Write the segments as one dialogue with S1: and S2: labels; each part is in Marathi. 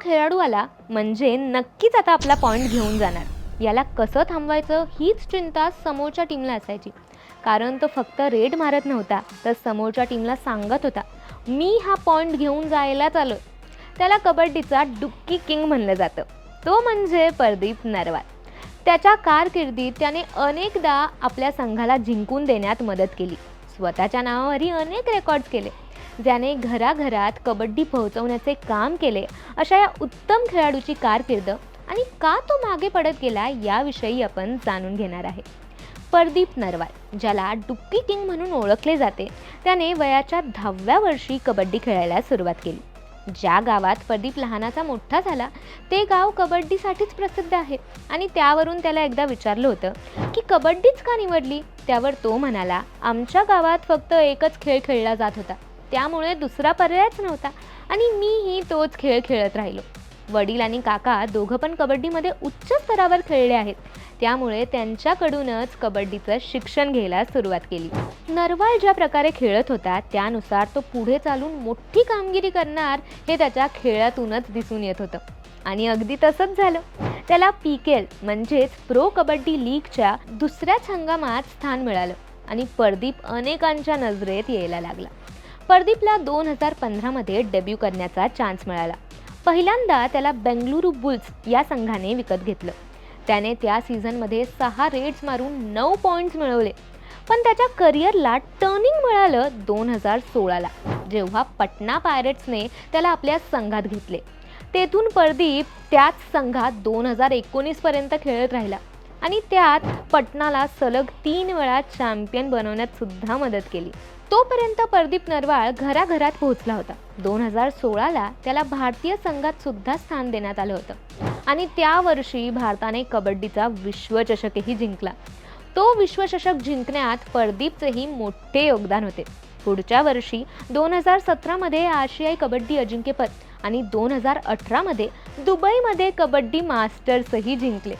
S1: खेळाडू आला म्हणजे नक्कीच आता आपला पॉईंट घेऊन जाणार. याला कसं थांबवायचं हीच चिंता समोरच्या टीमला असायची. कारण तो फक्त रेड मारत नव्हता तर समोरच्या टीमला सांगत होता मी हा पॉईंट घेऊन जायलाच आलो त्याला कबड्डीचा डुक्की किंग म्हणलं जातं. तो म्हणजे प्रदीप नरवाल. त्याच्या कारकिर्दीत त्याने अनेकदा आपल्या संघाला जिंकून देण्यात मदत केली. स्वतःच्या नावावरही अनेक रेकॉर्ड्स केले. ज्याने घराघरात कबड्डी पोहोचवण्याचे काम केले. अशा या उत्तम खेळाडूची कारकीर्द आणि का तो मागे पडत गेला याविषयी आपण जाणून घेणार आहे. परदीप नरवाल ज्याला डुक्की किंग म्हणून ओळखले जाते त्याने वयाच्या दहाव्या वर्षी कबड्डी खेळायला सुरुवात केली. ज्या गावात प्रदीप लहानाचा मोठा झाला ते गाव कबड्डीसाठीच प्रसिद्ध आहे आणि त्यावरून त्याला एकदा विचारलं होतं की कबड्डीच का निवडली? त्यावर तो म्हणाला आमच्या गावात फक्त एकच खेळ खेळला जात होता. त्यामुळे दुसरा पर्यायच नव्हता. आणि मीही तोच खेळ खेळत राहिलो. वडील आणि काका दोघं पण कबड्डीमध्ये उच्च स्तरावर खेळले आहेत. त्यामुळे त्यांच्याकडूनच कबड्डीचं शिक्षण घ्यायला सुरुवात केली. नरवाल ज्या प्रकारे खेळत होता त्यानुसार तो पुढे चालून मोठी कामगिरी करणार हे त्याच्या खेळातूनच दिसून येत होतं. आणि अगदी तसंच झालं. त्याला पी के एल म्हणजेच प्रो कबड्डी लीगच्या दुसऱ्याच हंगामात स्थान मिळालं. आणि परदीप अनेकांच्या नजरेत यायला लागला. परदीपला दोन हजार पंधरामध्ये डेब्यू करण्याचा चान्स मिळाला. पहिल्यांदा त्याला बेंगलुरू बुल्स या संघाने विकत घेतलं. त्याने त्या सीझनमध्ये सहा रेड्स मारून नऊ पॉईंट्स मिळवले. पण त्याच्या करिअरला टर्निंग मिळालं दोन हजार सोळाला जेव्हा पटना पायरेट्सने त्याला आपल्या संघात घेतले. तेथून परदीप त्याच संघात दोन हजार एकोणीसपर्यंत खेळत राहिला आणि त्यात पटनाला सलग तीन वेळा चॅम्पियन बनवण्यात सुद्धा मदत केली. तोपर्यंत प्रदीप नरवाळ घराघरात पोहोचला होता. दोन हजार सोळाला त्याला भारतीय संघात सुद्धा स्थान देण्यात आलं होतं. आणि त्या वर्षी भारताने कबड्डीचा विश्वचषकही जिंकला. तो विश्वचषक जिंकण्यात प्रदीपचेही मोठे योगदान होते. पुढच्या वर्षी दोन हजार सतरामध्ये आशियाई कबड्डी अजिंक्यपद आणि दोन हजार अठरामध्ये दुबईमध्ये कबड्डी मास्टर्सही जिंकले.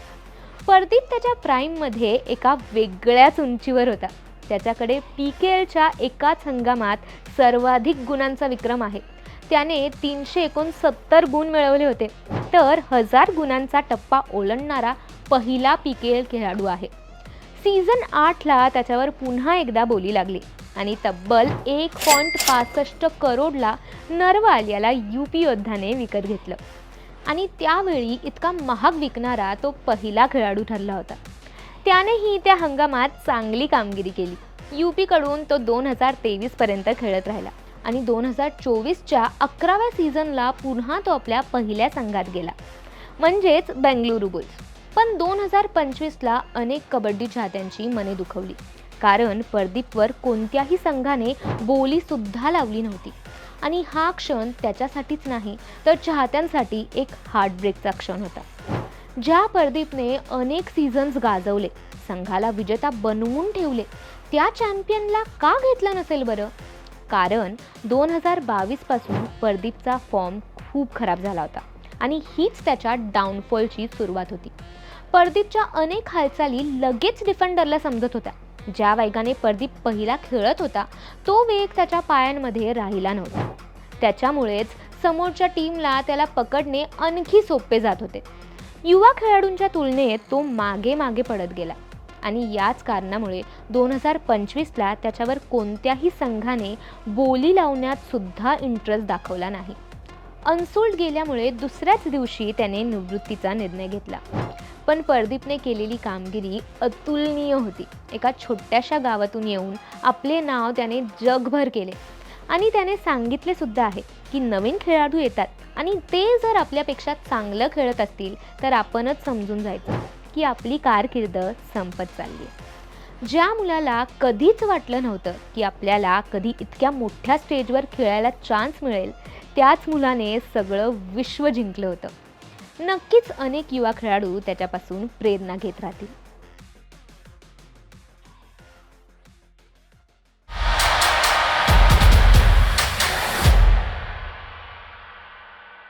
S1: प्रदीप त्याच्या प्राईममध्ये एका वेगळ्याच उंचीवर होता. त्याच्याकडे पी के एलच्या एकाच हंगामात सर्वाधिक गुणांचा विक्रम आहे. त्याने तीनशे एकोणसत्तर गुण मिळवले होते. तर हजार गुणांचा टप्पा ओलांडणारा पहिला पी के एल खेळाडू आहे. सीझन आठला त्याच्यावर पुन्हा एकदा बोली लागली आणि तब्बल एक पॉईंट पासष्ट करोडला नरवाल याला यू पी योद्धाने विकत घेतलं. आणि त्यावेळी इतका महाग विकणारा तो पहिला खेळाडू ठरला होता. त्यानेही त्या हंगामात चांगली कामगिरी केली. यू पीकडून तो दोन हजार तेवीसपर्यंत खेळत राहिला आणि दोन हजार चोवीसच्या अकराव्या सीझनला पुन्हा तो आपल्या पहिल्या संघात गेला. म्हणजेच बेंगलुरू बुल्स. पण दोन हजार पंचवीसला अनेक कबड्डी चाहत्यांची मने दुखवली. कारण प्रदीपवर कोणत्याही संघाने बोलीसुद्धा लावली नव्हती. आणि हा क्षण त्याच्यासाठीच नाही तर चाहत्यांसाठी एक हार्टब्रेकचा क्षण होता. ज्या प्रदीपने अनेक सीझन्स गाजवले संघाला विजेता बनवून ठेवले त्या चॅम्पियनला का घेतलं नसेल बरं? कारण दोन हजार बावीसपासून प्रदीपचा फॉर्म खूप खराब झाला होता आणि हीच त्याच्या डाऊनफॉलची सुरुवात होती. प्रदीपच्या अनेक हालचाली लगेच डिफेंडरला समजत होत्या. ज्या वेगाने प्रदीप पहिला खेळत होता तो वेग त्याच्या पायांमध्ये राहिला नव्हता. त्याच्यामुळेच समोरच्या टीमला त्याला पकडणे आणखी सोपे जात होते. युवा खेळाडूंच्या तुलनेत तो मागे मागे पडत गेला. आणि याच कारणामुळे दोन हजार पंचवीसला त्याच्यावर कोणत्याही संघाने बोली लावण्यात सुद्धा इंटरेस्ट दाखवला नाही. अनसोल्ड गेल्यामुळे दुसऱ्याच दिवशी त्याने निवृत्तीचा निर्णय घेतला. पण प्रदीपने केलेली कामगिरी अतुलनीय होती. एका छोट्याशा गावातून येऊन आपले नाव त्याने जगभर केले. आणि त्याने सांगितले सुद्धा आहे की नवीन खेळाडू येतात आणि ते जर आपल्यापेक्षा चांगलं खेळत असतील तर आपणच समजून जायचं की आपली कारकीर्द संपत चालली आहे. ज्या मुलाला कधीच वाटलं नव्हतं की आपल्याला कधी इतक्या मोठ्या स्टेजवर खेळायला चान्स मिळेल त्याच मुलाने सगळं विश्व जिंकलं होतं. नक्कीच अनेक युवा खेळाडू त्याच्यापासून प्रेरणा घेत राहतील.